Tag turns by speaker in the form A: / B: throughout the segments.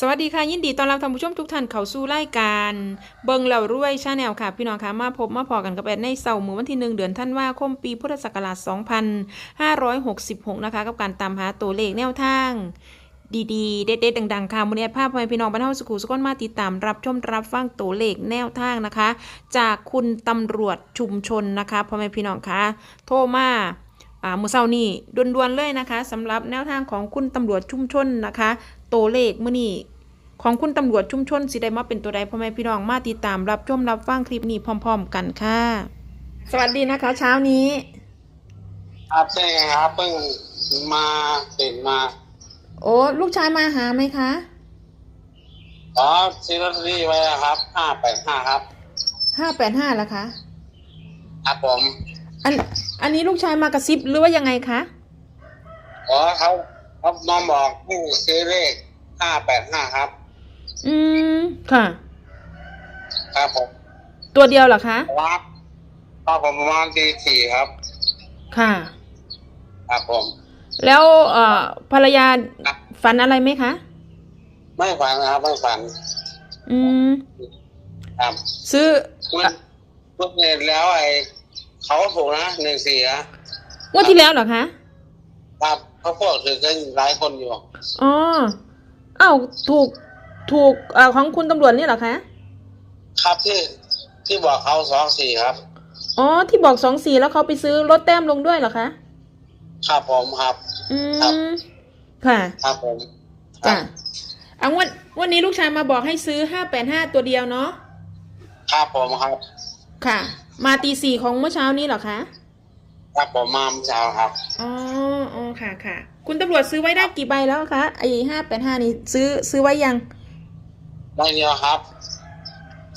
A: สวัสดีค่ะ ยินดีต้อนรับท่านผู้ชมทุกท่านเข้าสู่รายการ เบิงเหล่ารวยชาแนลค่ะ พี่น้องค่ะมาพบมาพอกันกับแอดในเสาร์มือวันที่หนึ่งเดือนธันวาคมปีพุทธศักราช 2566 นะคะ กับการตามหาตัวเลขแนวทาง ดีๆ เด็ดๆดังๆค่ะมูลนิธิภาพพ่อแม่พี่น้องบรรเทาสุขุสุขนมาติดตามรับชมรับฟังตัวเลขแนวทางนะคะ จากคุณตำรวจชุมชนนะคะพ่อแม่พี่น้องคะโทรมาอ่า มือเช้านี้ด่วนๆเลยนะคะสำหรับแนวทางของคุณตำรวจชุมชนนะคะตัวเลขมื้อนี้ของคุณตำรวจชุมชนสิได้มาเป็นตัวใดพ่อแม่พี่น้องมาติดตามรับชมรับฟังคลิปนี้พร้อม ๆ กันค่ะ สวัสดีนะคะ เช้านี้
B: ครับใช่ครับเพิ่งมาตื่นมา
A: โอ้ลูกชายมาหาไหมคะ
B: อ๋อซื้อลอตเตอรี่ไว้แล้วครับห้าแปดห้าครับ
A: ห้าแปดห้าละคะ
B: ครับผม
A: อัน อันนี้ลูกชายมากระซิบหรือว่ายังไงคะ
B: อ๋อเขาเขามาบอกให้ซื้อเลขห้าแปดห้าครับ
A: อืม ค่ะ
B: ครับผม
A: ตัวเดียวเหรอคะ
B: รับก็ผมประมาณตีสี่ครับ
A: ค่ะ
B: ครับผม
A: แล้วเอ่อภรรยาฝันอะไรไหมคะ
B: ไม่ฝันครับไม่ฝัน
A: อืม
B: ครับ
A: ซื้อ
B: เมื่อเมื่อเห็นแล้วไอ้ เขาถูกนะหนึ่งสี่อะ
A: งวดที่แล้วเหรอคะ
B: ครับเขาพวกถือกันหลายคนอยู่
A: อ๋ออ้าวถูกถูกเอ่อของคุณตำรวจนี่เหรอคะ
B: ครับที่ที่บอกเขาสองสี่ครับ
A: อ๋อที่บอกสองสี่แล้วเขาไปซื้อลดแต้มลงด้วยเหรอคะ
B: ครับผมครับ
A: อื
B: ครับ
A: มค่ะ
B: ครับผมค
A: จ้ะ
B: รับ
A: อะงวันวันนี้ลูกชายมาบอกให้ซื้อห้าแปดห้าตัวเดียวเนาะ
B: ครับผมครับ
A: ค่ะ มาตีสี่ของเมื่อเช้านี้เหรอคะ
B: ครับผมมาเมื่อเช้าครับ
A: อ๋ออ๋อค่ะค่ะ คุณตำรวจซื้อไว้ได้กี่ใบแล้วคะไอ้ห้าแปดห้านี่ซื้อซื้อไว้ยัง
B: ได้เดียวครับ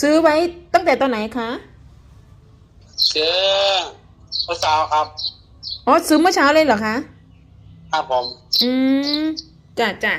A: ซื้อไว้ตั้งแต่ตอนไหนคะ
B: ซื้อเมื่อเช้าครับ
A: อ๋อซื้อเมื่อเช้าเลยเหรอคะ
B: ครับผม
A: อืมจ้ะจ้ะ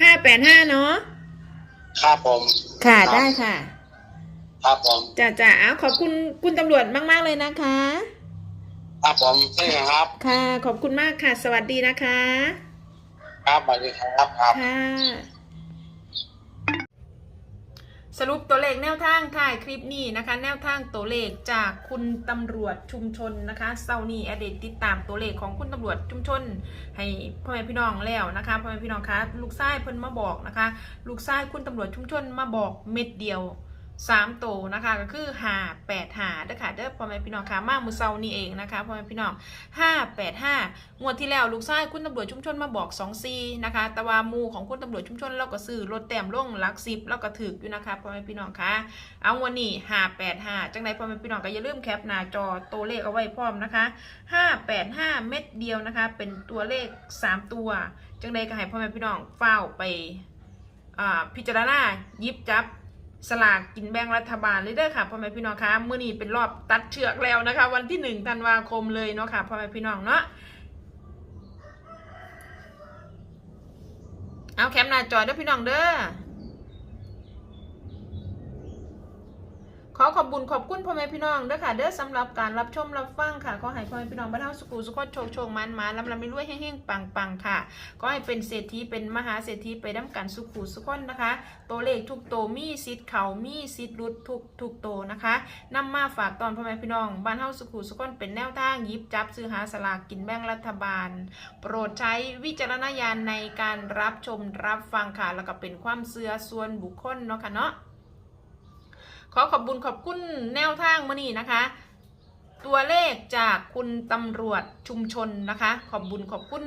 A: ห้าแปดห้าเนาะ
B: ครับผม
A: ค่ะ
B: รับ
A: ได้ค่ะ
B: ครับผม
A: จ้ะจ้ะอ้าวขอบคุณคุณตำรวจมาก ๆ เลยนะคะ
B: ครับผมใช่ไหมครับ
A: ค่ะ ขอบคุณมากค่ะ สวัสดีนะคะ
B: ครับสวัสดีครับครับ
A: ค่ะ สรุปตัวเลขแนวทางถ่ายคลิปนี้นะคะ แนวทางตัวเลขจากคุณตำรวจชุมชนนะคะเซานีอเดตติดตามตัวเลขของคุณตำรวจชุมชน ให้พ่อแม่พี่น้องแล้วนะคะพ่อแม่พี่น้องคะลูกชายเพิ่นมาบอกนะคะ ลูกชายคุณตำรวจชุมชนมาบอกเม็ดเดียว สามโตวนะคะก็คือห้าแปดห้าเด้อค่ะเด้อพ่อแม่พี่น้องค่ะมามือเซานี่เองนะคะพ่อแม่พี่น้องห้าแปดห้างวดที่แล้วลูกชายคุณตำรวจชุมชนมาบอกสองซีนะคะแต่ว่ามูของคุณตำรวจชุมชนเราก็ซื้อรถแต้มลงหลักสิบแล้วก็ถืออยู่นะคะพ่อแม่พี่น้องค่ะเอาวันนี้ห้าแปดห้าจังใดพ่อแม่พี่น้องก็อย่าลืมแคปหน้าจอตัวเลขเอาไว้พร้อมนะคะห้าแปดห้าเม็ดเดียวนะคะ เป็นตัวเลขสามตัวจังใดก็ให้พ่อแม่พี่น้องเฝ้าไปอ่าพิจารณายิบจับ สลากกินแบ่งรัฐบาลเลยเด้อค่ะพ่อแม่พี่น้องคะมื้อนี้เป็นรอบตัดเชือกแล้วนะคะ วันที่หนึ่งธันวาคมเลยเนาะค่ะพ่อแม่พี่น้องเนาะเอาแคมหน้าจอเด้อพี่น้องเด้อ ขอขอบบุญขอบคุณพ่อแม่พี่น้องด้อค่ะเด้อสำหรับการรับชมรับฟังค่ะขอให้พ่อแม่พี่น้องบ้านเฮาสุขุสุขโชคโชคมันมาลำลำไม่รวยแห้งๆปังๆค่ะก็ให้เป็นเศรษฐีเป็นมหาเศรษฐีไปน้ำกันสุขุสุขคนนะคะ ตัวเลขทุกโตมีสิทธิ์เขามีสิทธิ์รุดทุกทุกโตนะคะนำมาฝากตอนพ่อแม่พี่น้องบ้านเฮาสุขุสุขคนเป็นแนวทางยิบจับซื้อหาสลากกินแบ่งรัฐบาล โปรดใช้วิจารณญาณในการรับชมรับฟังค่ะแล้วก็เป็นความเชื่อส่วนบุคคลเนาะค่ะเนาะ ขอขอบบุญขอบคุณแนวทางมื่อนี้นะคะ ตัวเลขจากคุณตำรวจชุมชนนะคะ ขอบบุญขอบคุณ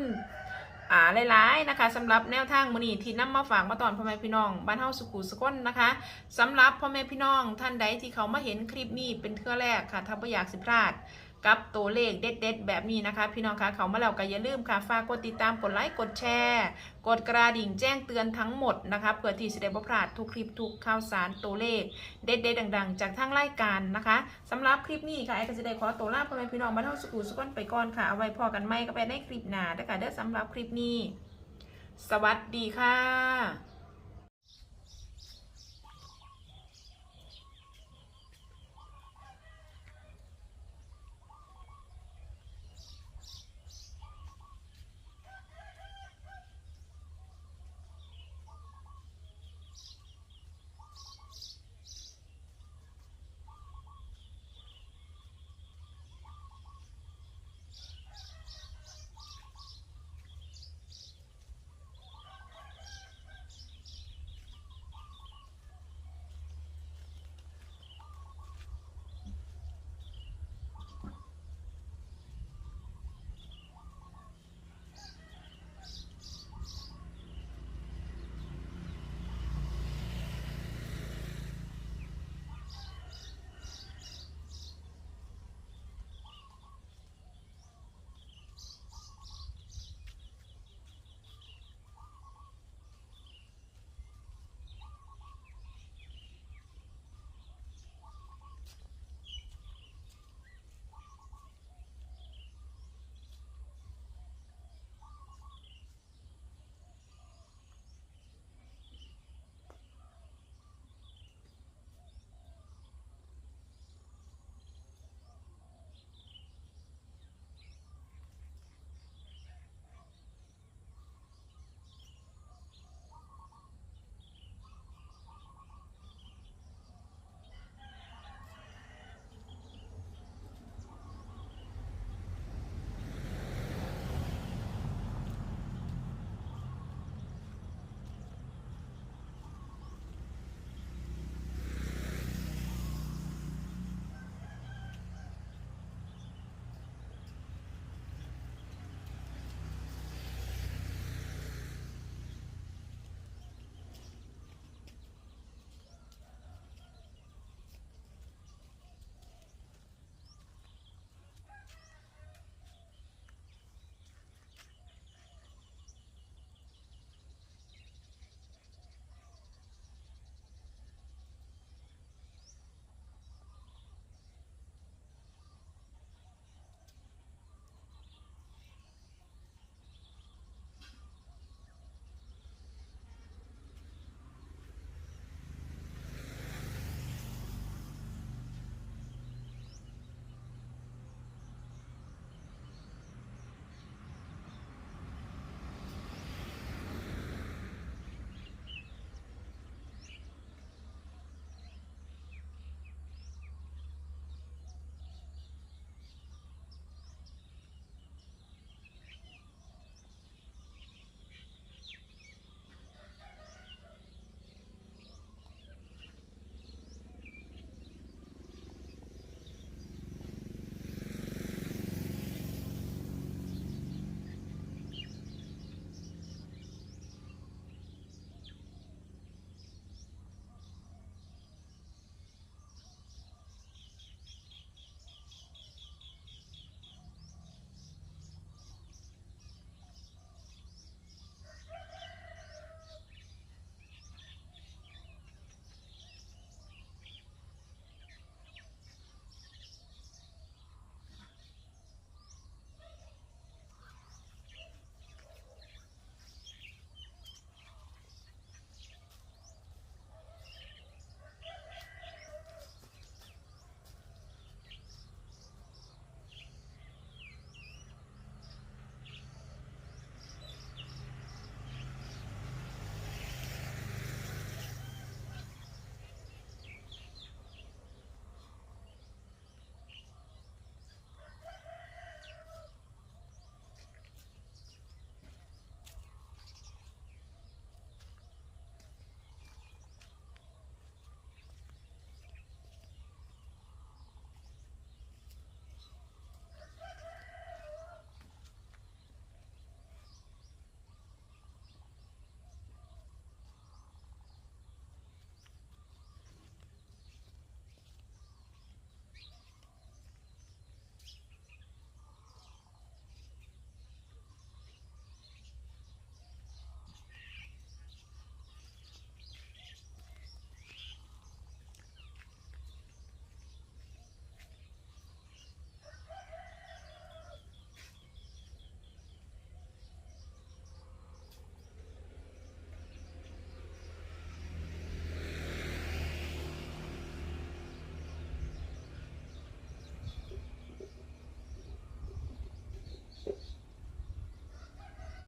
A: อ่าหลายๆนะคะสำหรับแนวทางมือนีที่นำมาฝากมาตอนพ่อแม่พี่น้องบ้านเฮาสุขุสก้นะคะสำหรับพ่อแม่พี่น้องท่านใดที่เขามาเห็นคลิปนี้เป็นเทื่อแรกค่ะถ้าไม่อยากสิพลาด กับตัวเลขเด็ดๆ แบบนี้นะคะ พี่น้องคะเขามาแล้วก็อย่าลืมค่ะฝากกดติดตามกดไลค์กดแชร์ กดกระดิ่งแจ้งเตือนทั้งหมดนะคะเพื่อที่จะได้บ่พลาดทุกคลิปทุกข่าวสารตัวเลข เด็ดๆ ดังๆ จากทางรายการนะคะสำหรับคลิปนี้ค่ะไอ้ก็จะได้ขอตัวลาพ่อแม่พี่น้องบ้านเฮาสุขุสกลไปก่อนค่ะเอาไว้พอกันไหมก็ไปในคลิปหน้านะคะเด้อสำหรับคลิปนี้ สวัสดีค่ะ